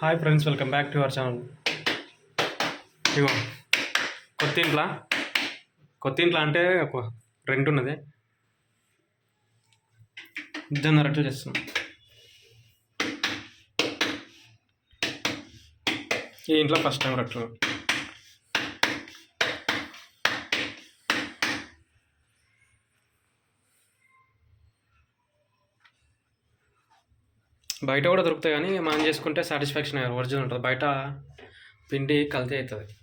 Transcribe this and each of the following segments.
Hi friends welcome back to our channel ఇగో కొత్త ఇంట్లో కొత్త ఇంట్లో అంటే ఒక రెంట్ ఉన్నది జొన్న రొట్టెలు చేస్తున్నాం. ఈ ఇంట్లో ఫస్ట్ టైం రొట్టెలు. బయట కూడా దొరుకుతాయి కానీ మనం చేసుకుంటే సాటిస్ఫాక్షన్ ఒరిజినల్ ఉంటుంది. బయట పిండి కల్తీ అవుతుంది.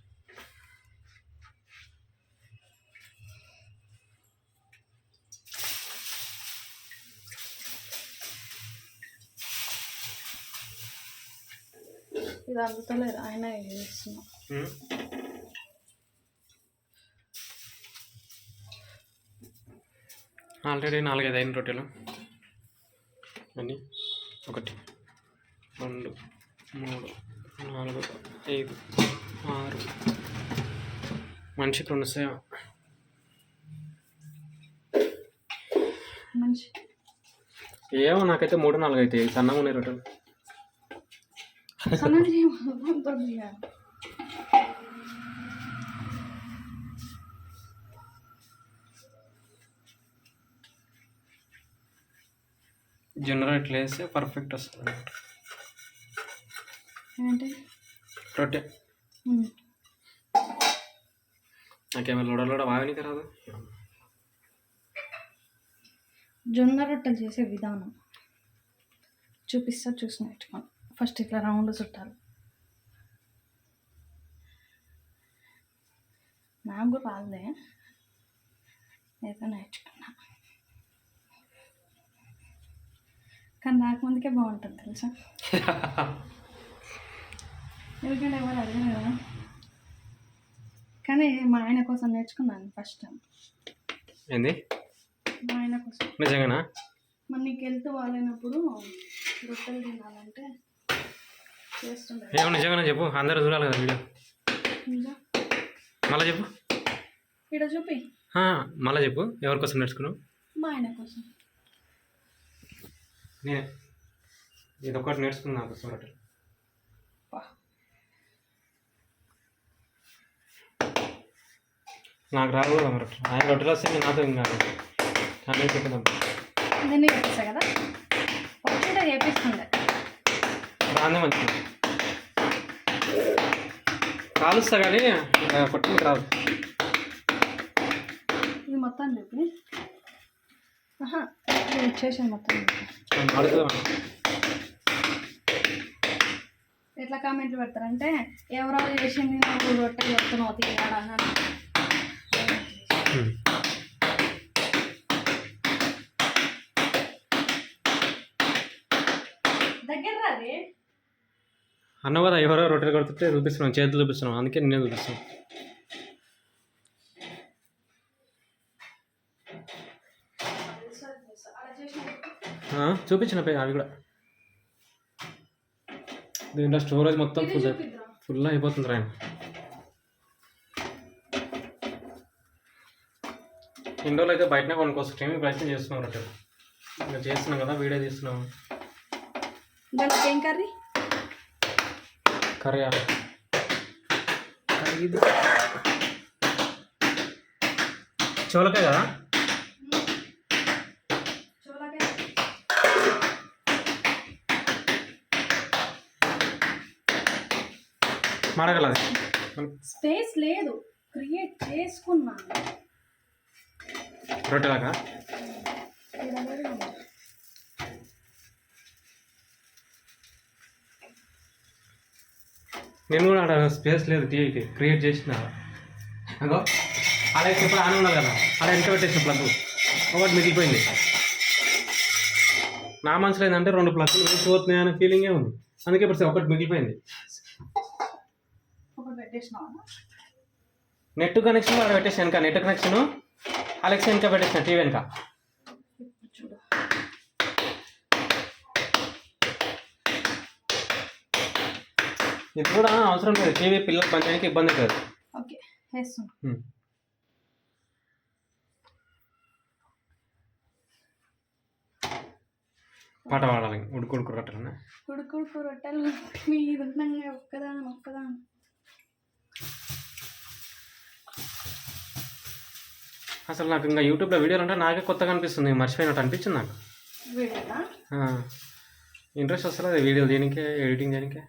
ఇది అందుతలేదు ఆయన చేస్తున్నా. ఆల్రెడీ నాలుగైదు అయిన రొట్టెలు. అన్నీ. ఒకటి రెండు మూడు నాలుగు ఐదు ఆరు. మనిషికి రెండు మంచి ఏమో నాకైతే మూడు నాలుగు అవుతాయి సన్నగా ఉన్నాయి రొట్టెలు జొన్న రొట్టెలు వేస్తే పర్ఫెక్ట్ వస్తుంది అన్నమాట ఏంటి రొట్టె లోడ లోడ రాదు? జొన్న రొట్టెలు చేసే విధానం. చూపిస్తా చూసి నేర్చుకోండి ఫస్ట్ ఇట్లా రౌండ్ చుట్టాలి. నాకు కూడా రాదులే. ఏదో నేర్చుకున్నా. కానీ రాకముందుకే బాగుంటుంది తెలుసా? ఎందుకంటే ఎవరు అడిగారు కదా. కానీ మా ఆయన కోసం నేర్చుకున్నాను ఫస్ట్ టైం ఏంది? మా ఆయన కోసం. నిజంగానా? మరి నీకు వెళ్తూ వాళ్ళైనప్పుడు రొట్టెలు తినాలంటే చేస్తుండే ఏమో నిజంగానే చెప్పు అందరూ చూడాలి కదా వీడియో. ఇంకా? మళ్ళీ చెప్పు. ఇక్కడ చూపి. మళ్ళీ చెప్పు ఎవరి కోసం నేర్చుకున్నావు? మా ఆయన కోసం. నేనే ఇది ఒకటి నేర్చుకున్నా నాకు పా. నాకు రాదు రొట్టెలు ఆయన రొట్టెలు వస్తే నేను నాతో ఇంకా కానీ చెప్పేసా కదా? ఫస్ట్ కూడా చేపిస్తుండే. రాందే మంచిది. కాలుస్తా కానీ కొట్టడానికి రాదు. ఇది మొత్తం చెప్పి. మొత్తం. ఎట్లా కామెంట్లు పెడతారంటే ఎవరో చేసింది నువ్వు రొట్టెలు చెప్తున్నావు తిన్నాడా అని. దగ్గర రాది. అన్న కదా ఎవరో రొట్టెలు కొడుతుంటే చూపిస్తున్నాం చేతులు చూపిస్తున్నాం అందుకే నేనే చూపిస్తాను చూపించిన పే అవి కూడా. దీంట్లో స్టోరేజ్ మొత్తం ఫుల్ ఫుల్ అయిపోతుంది రాయన ఇన్ని రోజులు అయితే బయటనే కొనుక్కొస్తాం ప్రయత్నం చేస్తున్నాం రొట్టెలు ఇంకా చేస్తున్నాం కదా వీడియో తీస్తున్నాం. దానికి ఏం కర్రీ? కర్రీ కర్రీ ఇది. చోలకాయ కదా? మడగలది స్పేస్ లేదు. క్రియేట్ చేసుకున్నాను. రొట్టెలాగా నేను కూడా ఆడ స్పేస్ లేదు టీవీకి. క్రియేట్ చేసిన. అగో. అలా ఇప్పుడు ఆన్ ఉన్నది కదా. అలా ఎంత పెట్టేసిన ప్లగ్ ఒకటి మిగిలిపోయింది. నా మనసులో ఏంటంటే రెండు ప్లగ్లు వేసిపోతున్నాయి అనే ఫీలింగే ఉంది. అందుకే ఇప్పుడు ఒకటి మిగిలిపోయింది. నెట్ కనెక్షన్ అక్కడ పెట్టేసిన వెనక నెట్ కనెక్షన్? అలెక్స్ వెనక పెట్టేసిన టీవీ వెనక? ఇది కూడా అవసరం లేదు టీవీ పిల్లలు పనిచేయడానికి ఇబ్బంది అవుతుంది ఓకే వేస్తున్నా. పాట పాడాలి ఉడుకు ఉడుకు రొట్టెలనా? ఉడుకుడుకు రొట్టెలు ఉండగా ఒక్కదాని ఒక్కదాని. అసలు నాకు ఇంకా యూట్యూబ్లో వీడియోలు అంటే నాకే కొత్తగా అనిపిస్తుంది మర్చిపోయినట్టు అనిపించింది నాకు. ఇంట్రెస్ట్ వస్తుంది వీడియో దేనికే ఎడిటింగ్ దేనికే?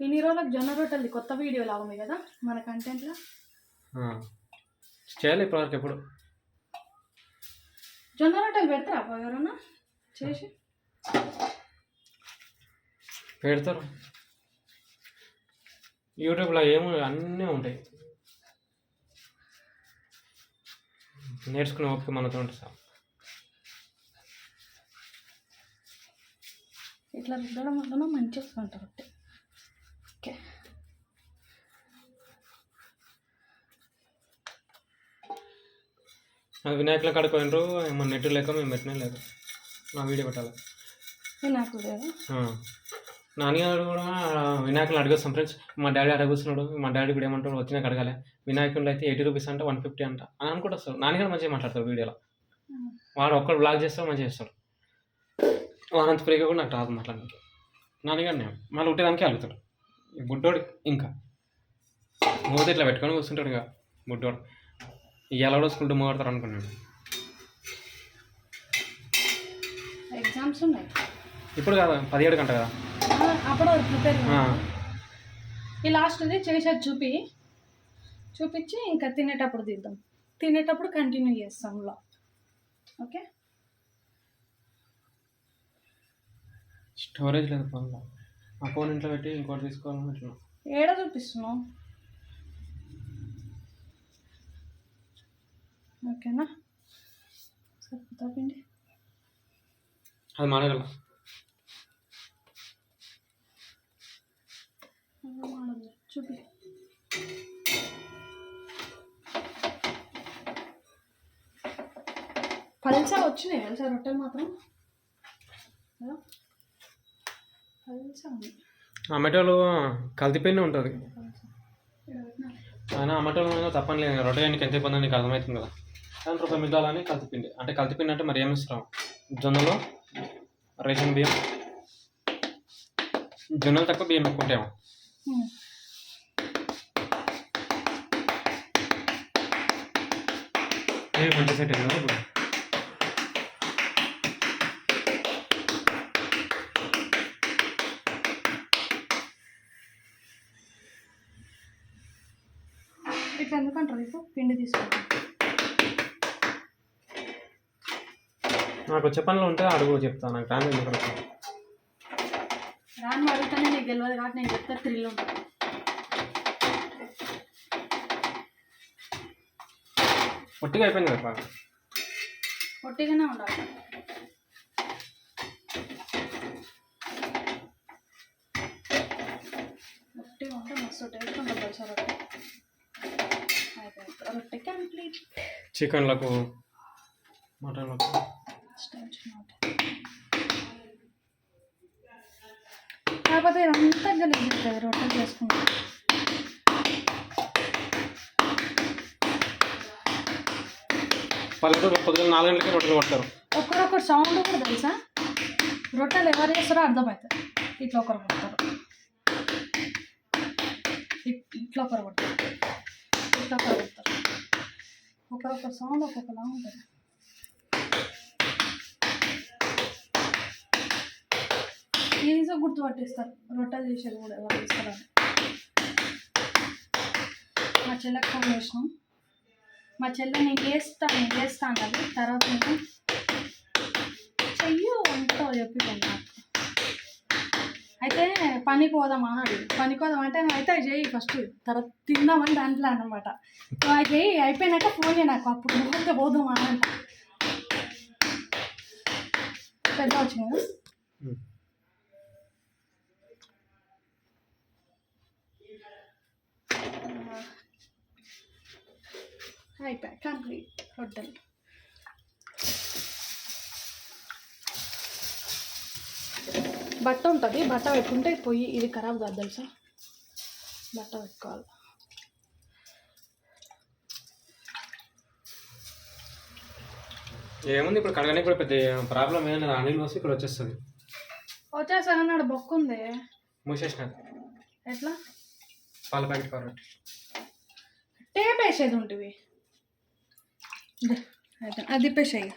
ఇన్ని రోజులకు జొన్న రొట్టెలది కొత్త వీడియో లా ఉంది కదా మన కంటెంట్లో. చేయాలి ఇప్పటివరకు ఎప్పుడు. జొన్న రొట్టెలు పెడతారా ఎవరన్నా? చేసి? పెడతారు. యూట్యూబ్లో ఏమో అన్నీ ఉంటాయి. నేర్చుకునే ఓపిక మనతో ఉంటుంది సార్. ఇట్లా రుద్దడం వలన మంచిగా వస్తుంట రొట్టె ఓకే. అది వినాయకుల కాడికి పోయినరు మన నెట్ లేక మేము పెట్టినా లేదు. నా వీడియో పెట్టాలి? నాకు లేదు. నాన్నగారు కూడా వినాయకులు అడిగేస్తాం ఫ్రెండ్స్. మా డాడీ అడగొస్తున్నాడు మా డాడీ కూడా ఏమంటాడు వచ్చినాక అడగాలి. వినాయకుడు అయితే ఎయిటీ రూపీస్ అంటే వన్ ఫిఫ్టీ అంట అని అనుకుంటా వస్తాడు నాన్నగారు మంచిగా మాట్లాడతాడు వీడియోలో. వాడు ఒక్కడు బ్లాగ్ చేస్తాడు మంచిగా చేస్తాడు వాడంత ఫ్రీగా కూడా నాకు రాదు మాట్లాడడానికి. నాన్నగారు నేను మళ్ళీ ఉట్టేదానికి అడుగుతాడు. బుడ్డోడు ఇంకా. మూత ఇట్లా పెట్టుకొని కూర్చుంటాడు ఇక బుడ్డోడు. కూడా స్కూల్ మోడతారు అనుకున్నాను ఎగ్జామ్స్ ఉన్నాయి. ఇప్పుడు కాదు? పదిహేడు గంట కదా? అప్పుడు ప్రిపేర్. ఈ లాస్ట్ది చేసేది చూపి. చూపించి ఇంకా తినేటప్పుడు తీద్దాం. తినేటప్పుడు కంటిన్యూ చేస్తాం లో ఓకే? స్టోరేజ్ లేదు ఫోన్లో ఆ ఫోన్ ఇంట్లో పెట్టి ఇంకోటి తీసుకోవాలనుకుంటున్నాను ఏడ చూపిస్తున్నావు? ఓకేనా? సరిపోతా పిండి అది మాడగల అదే మాడదు. చూపి. పల్సా వచ్చినాయి తెలుసా రొట్టెలు మాత్రం. కదా? పల్సా ఉంది. ఆ మెటల్ కల్తీపోయిన ఉంటుంది. అయినా ఆ మెటల్ మీద తప్పని లేదు రొట్టె చేయడానికి ఎంత ఇబ్బంది నీకు అర్థమవుతుంది కదా. దాని రూపాయి మిగలాలని కల్తీపిండి అంటే కల్తీపిండి అంటే మరి ఏమి ఇస్తాం? జొన్నలు రేషన్ బియ్యం. జొన్నలు తక్కువ బియ్యం ఎక్కువ ఉంటాయేమో. ఏ మంచి సెట్ ఇప్పుడు ఇట్లా ఎందుకంటారు పిండి తీసుకుంటాం నాకు వచ్చే పనులు ఉంటే అడుగు చెప్తాను నాకు టైం ఎందుకు. రాను అడుగుతానే నీకు తెలియదు కాబట్టి నేను చెప్తే థ్రిల్ ఉంటుంది. పొట్టిగా అయిపోయింది కదా బాగా పొట్టిగానే ఉండాలి పొట్టిగా ఉంటే మస్తు టేస్ట్ ఉంటుంది తెలుసా రొట్టె అయిపోయింది రొట్టె కంప్లీట్ చికెన్లకు మటన్లకు స్టార్చ్ మాట కాకపోతే ఇదంతా గలీజ్ ఉంటుంది రొట్టెలు చేసుకుంటాం పల్లెటూరు పొద్దున్న నాలుగు గంటలకి రొట్టెలు కొడతారు. ఒక్కరొక్కరు సౌండ్ కూడా తెలుసా? రొట్టెలు ఎవరు చేస్తారో అర్థమవుతుంది ఇట్లా ఒకరు కొడతారు. ఇట్- ఇట్లా ఒకరు కొడతారు. ఇట్లా ఒకరు కొడతారు. ఒకరొక సౌండ్ ఒక్కొక్కలా ఉంటుంది. ఈజీగా గుర్తుపట్టేస్తారు రొట్టెలు చేసేది కూడా ఎవరు చేస్తారని మా చెల్లెక్క ఫోన్ చేసినాం. మా చెల్లె నేను చేస్తా నేను చేస్తా అది తర్వాత నేను చెయ్యు అంతా చెప్పిపోయింది నాకు. అయితే పని పోదామా అని పని పోదాం అంటే అయితే చేయి చెయ్యి ఫస్ట్ తర్వాత తిందామని దాంట్లో అనమాట అది చెయ్యి అయిపోయినాక ఫోన్ నాకు. అప్పుడు నువ్వు పోదామా అంట పెద్ద వచ్చింది? కదా అయిపోయి కంప్లీట్. హోటల్. బట్ట ఉంటుంది బట్ట పెట్టుకుంటే పొయ్యి ఇది ఖరాబ్ కాదు తెలుసా? బట్ట పెట్టుకోవాలి. ఏముంది ఇప్పుడు కడగడానికి కూడా పెద్ద ప్రాబ్లం ఏదైనా అనిల్ వస్తే ఇక్కడ వచ్చేస్తుంది. వచ్చేసా అన్నాడు బొక్క ఉంది మూసేసిన. ఎట్లా? పాల ప్యాకెట్ కాబట్టి టేప్ వేసేది ఉంటుంది അതിപ്പോൾ ചെയ്യാം.